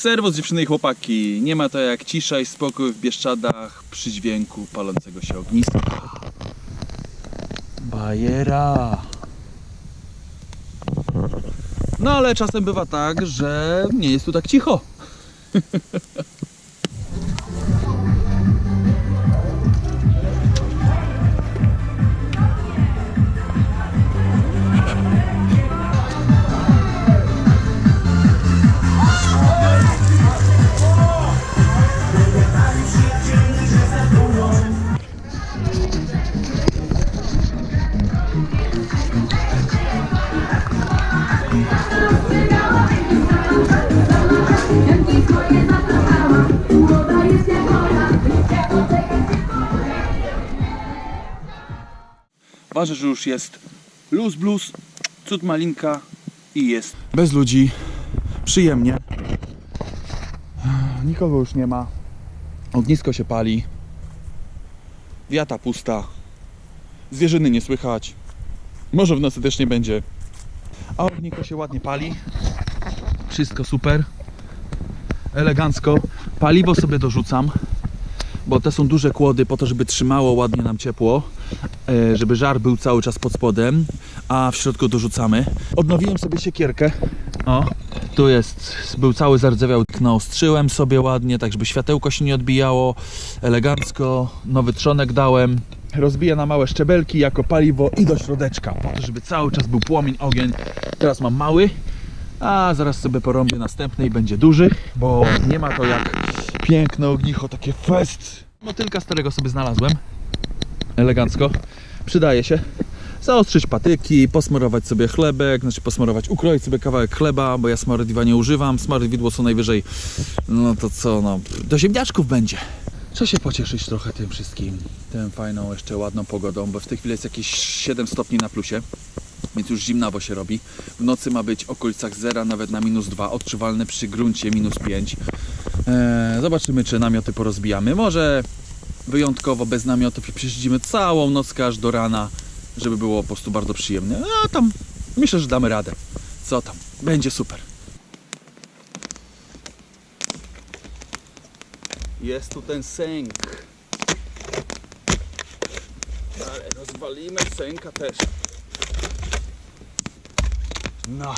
Serwus dziewczyny i chłopaki. Nie ma to jak cisza i spokój w Bieszczadach przy dźwięku palącego się ogniska. Bajera. No ale czasem bywa tak, że nie jest tu tak cicho. Ważne, że już jest luz blues, cud malinka i jest bez ludzi, przyjemnie. Nikogo już nie ma. Ognisko się pali. Wiata pusta. Zwierzyny nie słychać. Może w nocy też nie będzie. A ognisko się ładnie pali. Wszystko super. Elegancko. Paliwo sobie dorzucam. Bo te są duże kłody po to, żeby trzymało ładnie nam ciepło żeby żar był cały czas pod spodem, a w środku dorzucamy. Odnowiłem sobie siekierkę. O, tu jest, był cały zardzewiał, naostrzyłem sobie ładnie, tak żeby światełko się nie odbijało, elegancko, nowy trzonek dałem. Rozbiję na małe szczebelki jako paliwo i do środeczka, po to, żeby cały czas był płomień, ogień. Teraz mam mały, a zaraz sobie porąbię następny i będzie duży, bo nie ma to jak piękne ognicho, takie fest. Motylka starego sobie znalazłem elegancko. Przydaje się. Zaostrzyć patyki, posmarować sobie chlebek, znaczy posmarować, ukroić sobie kawałek chleba, bo ja smarowidła nie używam. Smarowidło co najwyżej, no to co, no, do ziemniaczków będzie. Trzeba się pocieszyć trochę tym wszystkim, tą fajną, jeszcze ładną pogodą, bo w tej chwili jest jakieś 7 stopni na plusie, więc już zimnawo się robi. W nocy ma być w okolicach zera, nawet na minus 2, odczuwalne przy gruncie minus 5. Eee, zobaczymy, czy namioty porozbijamy. Może wyjątkowo bez namiotów i przesiedzimy całą nockę aż do rana, żeby było po prostu bardzo przyjemnie. A tam myślę, że damy radę. Co tam? Będzie super. Jest tu ten sęk. Ale rozwalimy sęka też. No.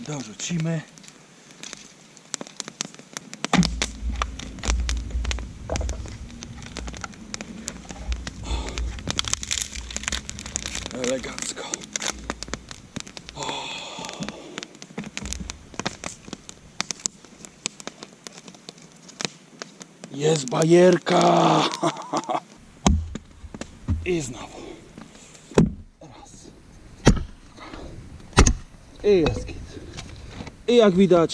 Dorzucimy. Elegancko. O. Jest bajerka. I znowu. Raz. I jest git. I jak widać,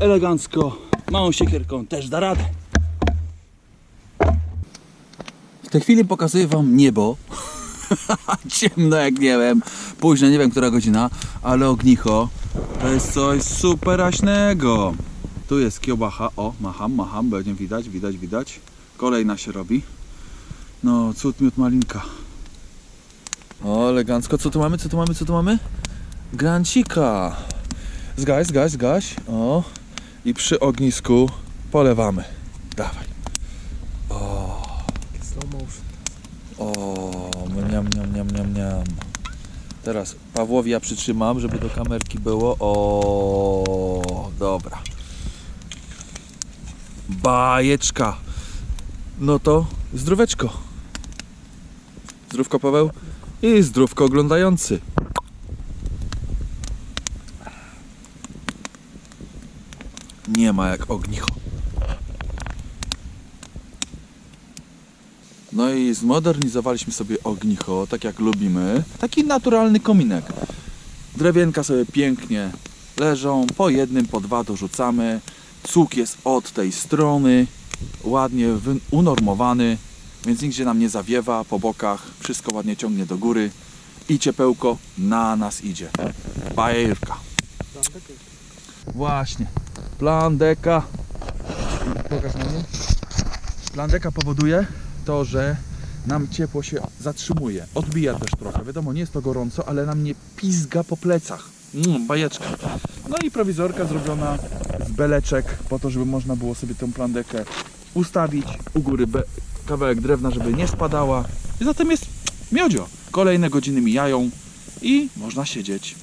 elegancko, małą siekierką też da radę. W tej chwili pokazuję Wam niebo. Ciemno jak nie wiem. Późno, nie wiem która godzina, ale ognicho to jest coś superaśnego. Tu jest kiełbacha. O, macham, macham, będzie widać, widać, widać. Kolejna się robi. No, cud miód malinka. O, elegancko. Co tu mamy, co tu mamy, co tu mamy? Grancika. Zgaś, zgaś, zgaś. O. I przy ognisku polewamy. Dawaj. Slow motion. O, mniam, mniam, mniam, mniam, mniam. Teraz Pawłowi ja przytrzymam, żeby do kamerki było. O, dobra. Bajeczka. No to zdróweczko. Zdrówko Paweł i zdrówko oglądający. Nie ma jak ognicho. No i zmodernizowaliśmy sobie ognicho, tak jak lubimy. Taki naturalny kominek. Drewienka sobie pięknie leżą, po jednym, po dwa dorzucamy. Cuk jest od tej strony, ładnie unormowany, więc nigdzie nam nie zawiewa po bokach, wszystko ładnie ciągnie do góry i ciepełko na nas idzie. Bajerka. Właśnie. Plan deka. Pokaż na mnie. Plan deka powoduje to, że nam ciepło się zatrzymuje. Odbija też trochę. Wiadomo, nie jest to gorąco, ale nam nie pizga po plecach. Mm, bajeczka. No i prowizorka zrobiona beleczek, po to, żeby można było sobie tę plandekę ustawić. U góry kawałek drewna, żeby nie spadała. I zatem jest miodzio. Kolejne godziny mijają i można siedzieć,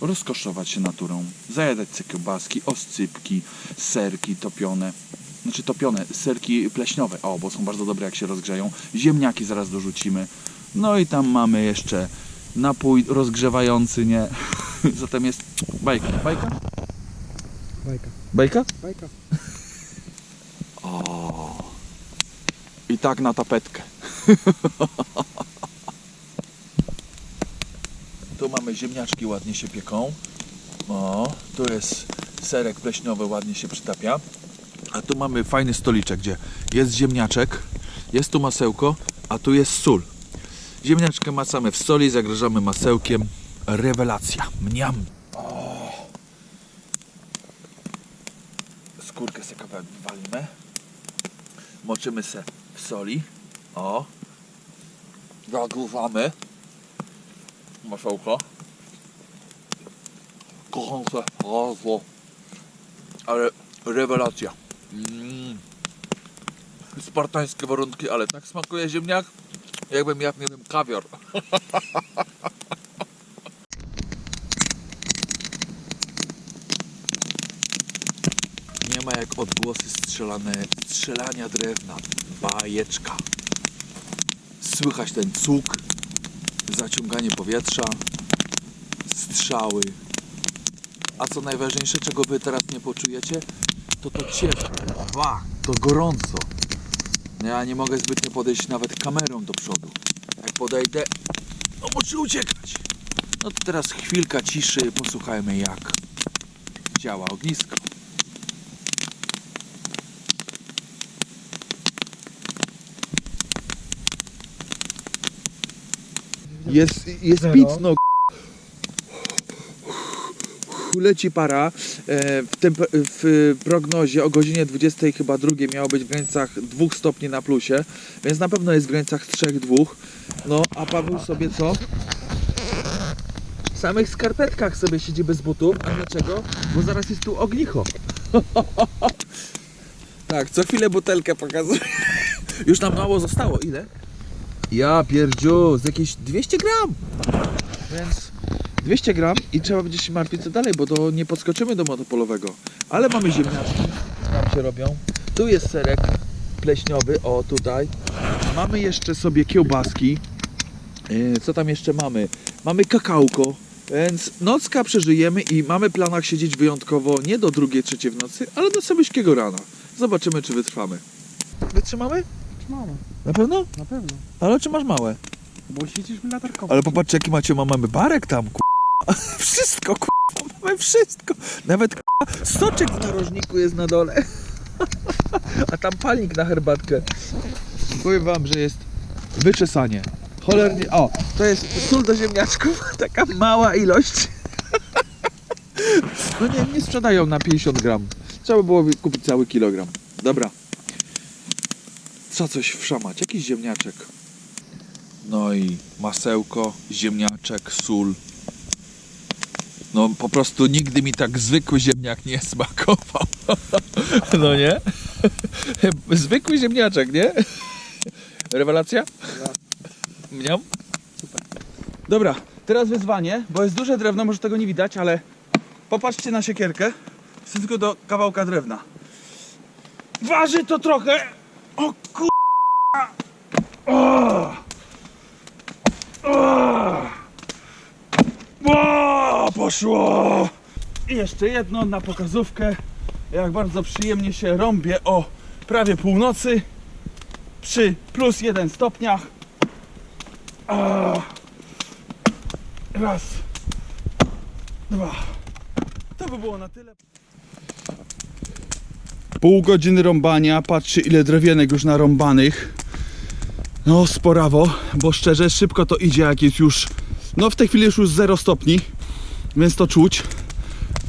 rozkoszować się naturą, zajadać sobie kiełbaski, oscypki, serki topione. Znaczy topione, serki pleśniowe, o, bo są bardzo dobre jak się rozgrzeją. Ziemniaki zaraz dorzucimy. No i tam mamy jeszcze napój rozgrzewający, nie? Zatem jest bajka. Bajka? Bajka. Bajka? Bajka. O. I tak na tapetkę. tu mamy ziemniaczki, ładnie się pieką. O, tu jest serek pleśniowy, ładnie się przytapia. A tu mamy fajny stoliczek, gdzie jest ziemniaczek, jest tu masełko, a tu jest sól. Ziemniaczkę macamy w soli, zagrażamy masełkiem. Rewelacja. Mniam. Skórkę sobie kawałek wywalimy. Moczymy se w soli. O. Zagruwamy. Masełko. Gorące. Razło. Ale rewelacja. Mm. Spartańskie warunki, ale tak smakuje ziemniak, jakbym jadł, nie wiem, kawior. ma jak odgłosy strzelane, strzelania drewna. Bajeczka. Słychać ten cuk, zaciąganie powietrza, strzały. A co najważniejsze, czego wy teraz nie poczujecie, to to ciepło. Ba, to gorąco. No Ja nie mogę zbytnio podejść nawet kamerą do przodu. Jak podejdę, no muszę uciekać. No to teraz chwilka ciszy, posłuchajmy jak działa ognisko. Jest, jest Zero. pic, no leci para. E, W, temp- w prognozie o godzinie 20 chyba drugiej miało być w granicach 2 stopni na plusie, więc na pewno jest w granicach 3-2. No, a Paweł sobie co? W samych skarpetkach sobie siedzi bez butów. A dlaczego? Bo zaraz jest tu ognicho. tak, co chwilę butelkę pokazuję. Już nam mało zostało. Ile? Ja pierdziu, z jakieś 200 gram. Więc 200 gram i trzeba będzie się martwić co dalej, bo to nie podskoczymy do motopolowego. Ale mamy ziemniaczki, tam się robią. Tu jest serek pleśniowy, o tutaj. Mamy jeszcze sobie kiełbaski. Yy, Co tam jeszcze mamy? Mamy kakałko, więc nocka przeżyjemy i mamy planach siedzieć wyjątkowo nie do drugiej, trzeciej w nocy, ale do sabyśkiego rana. Zobaczymy, czy wytrwamy. Wytrzymamy? Mama, Na pewno? na pewno. Ale czy masz małe? Bo siedzisz latarkowo. Ale popatrzcie, jaki macie, ma- mamy barek tam, ku... Wszystko, ku... Mamy wszystko. Nawet ku... soczek w narożniku jest na dole. A tam palnik na herbatkę. Powiem wam, że jest wyczesanie. Cholernie. O, to jest sól do ziemniaczków. Taka mała ilość. No nie, nie sprzedają na 50 gram. Trzeba by było kupić cały kilogram. Dobra. Co coś wszamać? Jakiś ziemniaczek. No i masełko, ziemniaczek, sól. No po prostu nigdy mi tak zwykły ziemniak nie smakował. No nie? Zwykły ziemniaczek, nie? Rewelacja? Mniam? Super. Dobra, teraz wyzwanie, bo jest duże drewno, może tego nie widać, ale popatrzcie na siekierkę. Tylko do kawałka drewna. Waży to trochę! O kur... O! O, poszło! I jeszcze jedno na pokazówkę. Jak bardzo przyjemnie się rąbie o prawie północy przy plus jeden stopniach. A. Raz, dwa. To by było na tyle. Pół godziny rąbania. Patrzcie ile drewienek już narąbanych. No sporawo, bo szczerze szybko to idzie jak jest już no w tej chwili już już 0 stopni, więc to czuć.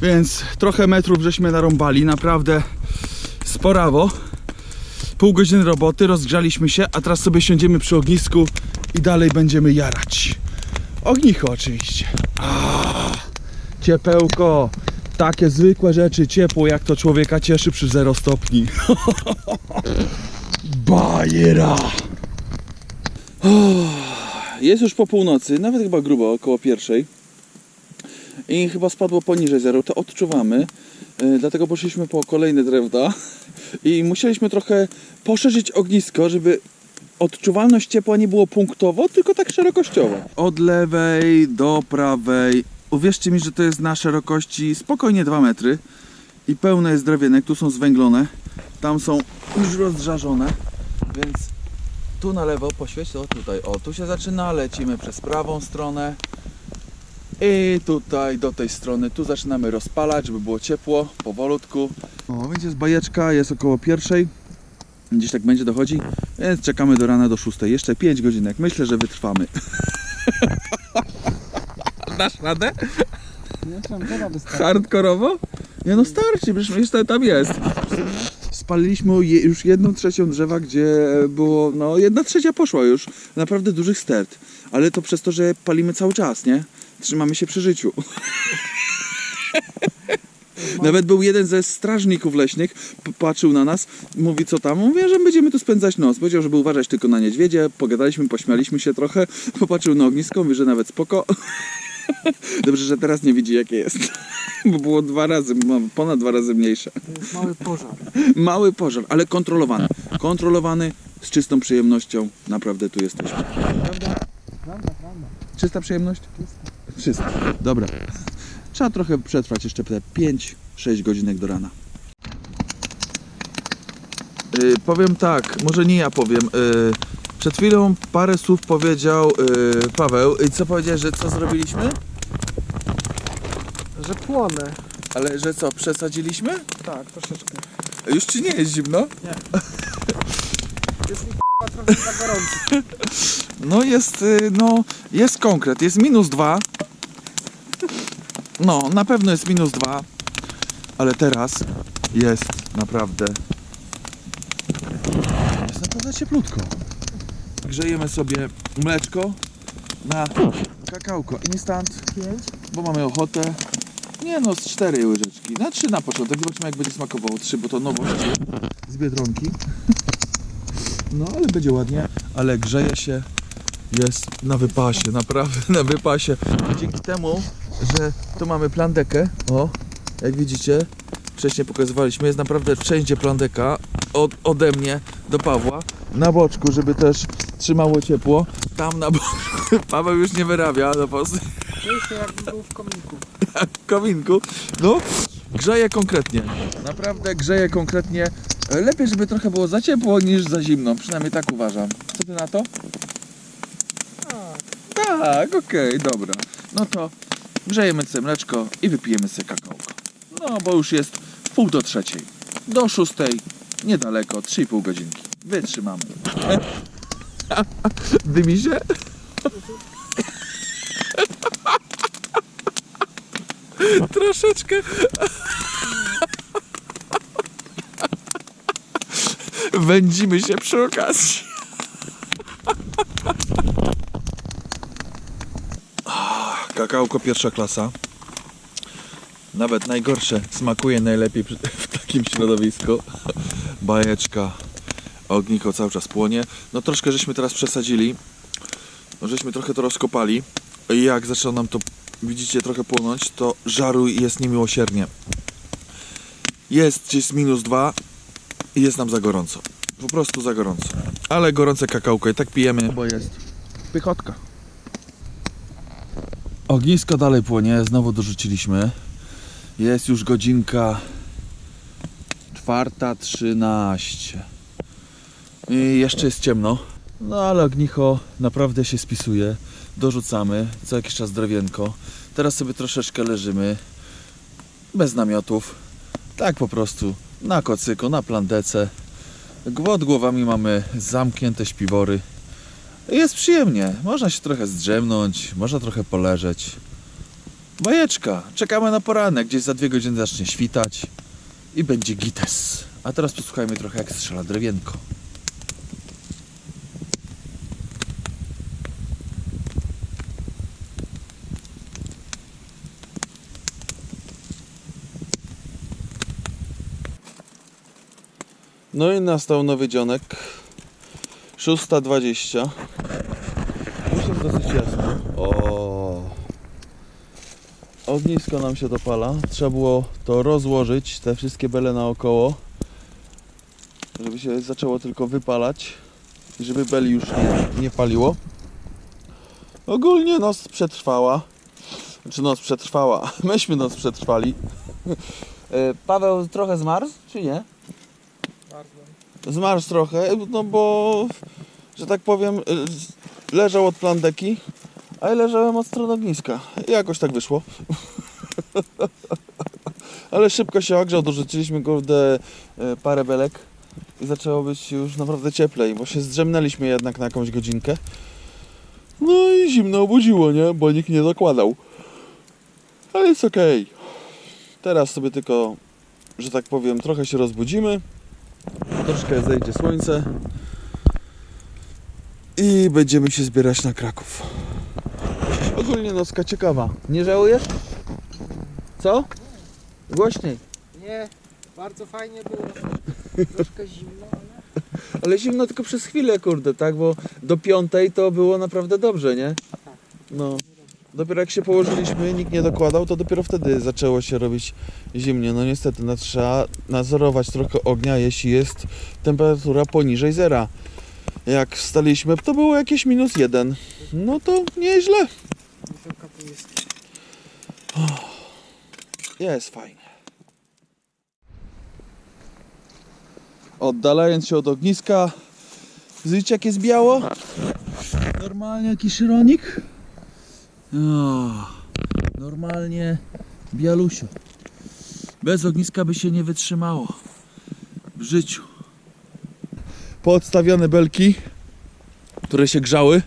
Więc trochę metrów żeśmy narąbali, naprawdę sporawo. Pół godziny roboty, rozgrzaliśmy się, a teraz sobie siądziemy przy ognisku i dalej będziemy jarać. Ognicho oczywiście. Ah, ciepełko, takie zwykłe rzeczy, ciepło, jak to człowieka cieszy przy 0 stopni. Bajera! Jest już po północy, nawet chyba grubo, około pierwszej. I chyba spadło poniżej zero, to odczuwamy. Yy, Dlatego poszliśmy po kolejne drewna i musieliśmy trochę poszerzyć ognisko, żeby odczuwalność ciepła nie było punktowo, tylko tak szerokościowo. Od lewej do prawej. Uwierzcie mi, że to jest na szerokości spokojnie 2 metry i pełne jest drewienek. Tu są zwęglone, tam są już rozżarzone, więc tu na lewo poświeć, o tutaj, o tu się zaczyna, lecimy przez prawą stronę i tutaj do tej strony, tu zaczynamy rozpalać, żeby było ciepło, powolutku. O, więc jest bajeczka, jest około pierwszej, gdzieś tak będzie dochodzi, więc czekamy do rana do szóstej, jeszcze 5 godzinek, myślę, że wytrwamy. Dasz radę? Nie wiem. Hardkorowo? Nie no starczy, przecież jeszcze tam jest. Spaliliśmy je- już jedną trzecią drzewa, gdzie było, no jedna trzecia poszła już, naprawdę dużych stert. Ale to przez to, że palimy cały czas, nie? Trzymamy się przy życiu. Nawet był jeden ze strażników leśnych, patrzył na nas, mówi co tam, mówię, że będziemy tu spędzać noc. Powiedział, żeby uważać tylko na niedźwiedzie, pogadaliśmy, pośmialiśmy się trochę, popatrzył na ognisko, mówi, że nawet spoko. Dobrze, że teraz nie widzi jakie jest, bo było dwa razy, ponad dwa razy mniejsze. To jest mały pożar. Mały pożar, ale kontrolowany. Kontrolowany, z czystą przyjemnością, naprawdę tu jesteśmy. Prawda? Prawda, prawda. Czysta przyjemność? Czysta. Dobra. Trzeba trochę przetrwać jeszcze te 5-6 godzinek do rana. Yy, powiem tak, może nie ja powiem. Yy, przed chwilą parę słów powiedział yy, Paweł. I co powiedziałeś, że co zrobiliśmy? Że płonę. Ale że co, przesadziliśmy? Tak, troszeczkę. Już ci nie jest zimno? Jest mi trochę za gorąco. No jest, y, no, jest konkret, jest minus dwa. No, na pewno jest minus dwa, ale teraz jest naprawdę, jest naprawdę cieplutko. Grzejemy sobie mleczko na kakałko instant, Pięć. bo mamy ochotę. Nie no, z cztery łyżeczki, na trzy na początek, zobaczymy jak będzie smakowało. Trzy, bo to nowość z Biedronki. No, ale będzie ładnie, ale grzeje się, jest na wypasie, naprawdę na wypasie. Dzięki temu, że tu mamy plandekę, o, jak widzicie, wcześniej pokazywaliśmy, jest naprawdę wszędzie plandeka, od, ode mnie do Pawła, na boczku, żeby też trzymało ciepło, tam na boczku, Paweł już nie wyrabia, no po prostu Czuję się jakbym był w kominku. kominku. No, grzeje konkretnie. Naprawdę grzeje konkretnie. Lepiej, żeby trochę było za ciepło niż za zimno. Przynajmniej tak uważam. Co ty na to? Tak. Tak, okej, dobra. No to grzejemy sobie mleczko i wypijemy sobie kakałko. No, bo już jest pół do trzeciej. Do szóstej, niedaleko, 3,5 godzinki. Wytrzymamy. Dymi się? Troszeczkę. Wędzimy się przy okazji. Ah, Kakałko pierwsza klasa. Nawet najgorsze smakuje najlepiej w takim środowisku. Bajeczka. Ogniko cały czas płonie. No troszkę żeśmy teraz przesadzili. No, żeśmy trochę to rozkopali. I jak zaczęło nam to, widzicie, trochę płonąć, to żaru jest niemiłosiernie. Jest gdzieś minus dwa i jest nam za gorąco. Po prostu za gorąco. Ale gorące kakałko i tak pijemy, bo jest pychotka. Ognisko dalej płonie, znowu dorzuciliśmy. Jest już godzinka czwarta trzynaście. I jeszcze jest ciemno. No ale ognicho naprawdę się spisuje. Dorzucamy co jakiś czas drewienko. Teraz sobie troszeczkę leżymy. Bez namiotów. Tak po prostu. Na kocyku, na plandece. Głod głowami mamy zamknięte śpiwory. Jest przyjemnie. Można się trochę zdrzemnąć, można trochę poleżeć. Bajeczka. Czekamy na poranek. Gdzieś za dwie godziny zacznie świtać. I będzie gites. A teraz posłuchajmy trochę jak strzela drewienko. No i nastał nowy dzionek. 6.20. Już jest dosyć jasno. O. Ognisko nam się dopala. Trzeba było to rozłożyć, te wszystkie bele naokoło, żeby się zaczęło tylko wypalać i żeby beli już nie, nie paliło. Ogólnie noc przetrwała. Znaczy noc przetrwała. Myśmy noc przetrwali. E, Paweł trochę zmarzł, czy nie? Zmarzł trochę, no bo, że tak powiem, leżał od plandeki, a ja leżałem od strony ogniska. I jakoś tak wyszło. Ale szybko się ogrzał, dorzuciliśmy go de parę belek i zaczęło być już naprawdę cieplej, bo się zdrzemnęliśmy jednak na jakąś godzinkę. No i zimno obudziło, nie? Bo nikt nie dokładał. Ale jest okej. Teraz sobie tylko, że tak powiem, trochę się rozbudzimy. Troszkę zejdzie słońce. I będziemy się zbierać na Kraków. Ogólnie nocka ciekawa. Nie żałujesz? Co? Głośniej. Nie, bardzo fajnie było. Troszkę zimno, ale... Ale zimno tylko przez chwilę, kurde, tak? Bo do piątej to było naprawdę dobrze, nie? No. Dopiero jak się położyliśmy, nikt nie dokładał, to dopiero wtedy zaczęło się robić zimnie. No niestety, no, trzeba nadzorować trochę ognia, jeśli jest temperatura poniżej zera. Jak wstaliśmy, to było jakieś minus jeden. No to nieźle. Jest. Fajnie. Oddalając się od ogniska, widzicie jak jest biało? Normalnie jakiś szyronik? Normalnie bialusio. Bez ogniska by się nie wytrzymało w życiu. Poodstawione belki, które się grzały,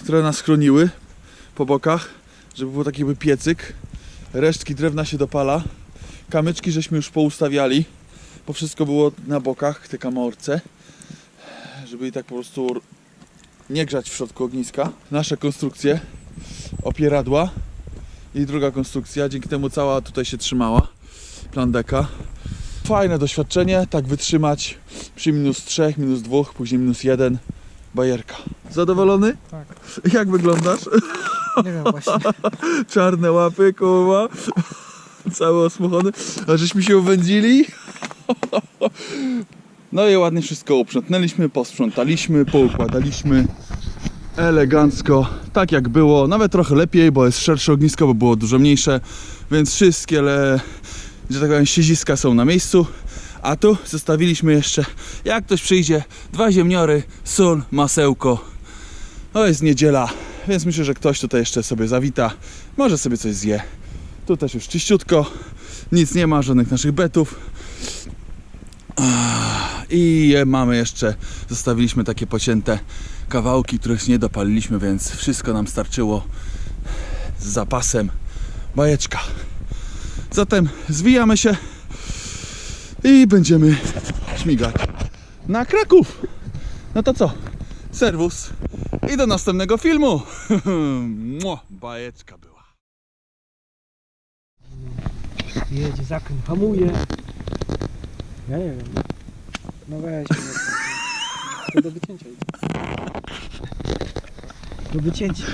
które nas chroniły po bokach, żeby był taki jakby piecyk resztki drewna się dopala. Kamyczki żeśmy już poustawiali, bo wszystko było na bokach, te kamorce, żeby i tak po prostu nie grzać w środku ogniska. Nasze konstrukcje, opieradła i druga konstrukcja, dzięki temu cała tutaj się trzymała, plandeka. Fajne doświadczenie, tak wytrzymać przy minus 3, minus 2, później minus 1, bajerka. Zadowolony? Tak. Jak wyglądasz? Nie wiem właśnie. czarne łapy, koła, cały osmuchony, a żeśmy się uwędzili. No i ładnie wszystko uprzątnęliśmy, posprzątaliśmy, poukładaliśmy elegancko, tak jak było, nawet trochę lepiej, bo jest szersze ognisko, bo było dużo mniejsze, więc wszystkie, le, że tak powiem, siedziska są na miejscu. A tu zostawiliśmy jeszcze, jak ktoś przyjdzie, dwa ziemniory, sól, masełko. No jest niedziela, więc myślę, że ktoś tutaj jeszcze sobie zawita, może sobie coś zje. Tu też już czyściutko, nic nie ma, żadnych naszych betów. I mamy jeszcze, zostawiliśmy takie pocięte kawałki, których nie dopaliliśmy, więc wszystko nam starczyło z zapasem. Bajeczka. Zatem zwijamy się i będziemy śmigać na Kraków. No to co? Serwus i do następnego filmu. Bajeczka była. Jedzie, zakręt, hamuje. Ja nie wiem. No weź. To do wycięcia. Do wycięcia.